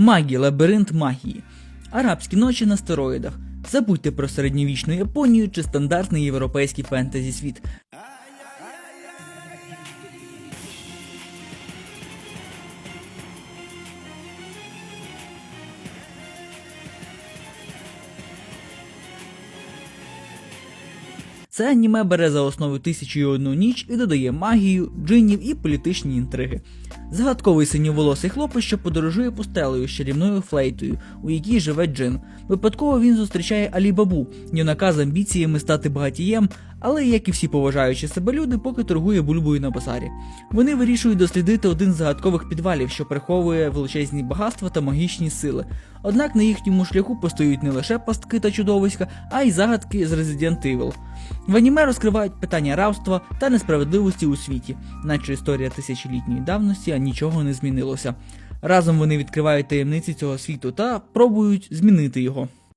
Магія, лабіринт магії, арабські ночі на стероїдах. Забудьте про середньовічну Японію чи стандартний європейський фентезі світ. Це аніме бере за основу тисячу і одну ніч і додає магію, джинів і політичні інтриги. Загадковий синьоволосий хлопець, що подорожує пустелею з чарівною флейтою, у якій живе джин. Випадково він зустрічає Алі Бабу, юнака з амбіціями стати багатієм, але як і всі поважаючі себе люди, поки торгує бульбою на базарі. Вони вирішують дослідити один з загадкових підвалів, що приховує величезні багатства та магічні сили. Однак на їхньому шляху постають не лише пастки та чудовиська, а й загадки з Resident Evil. В аніме розкривають питання рабства та несправедливості у світі, наче історія тисячолітньої давності, нічого не змінилося. Разом вони відкривають таємниці цього світу та пробують змінити його.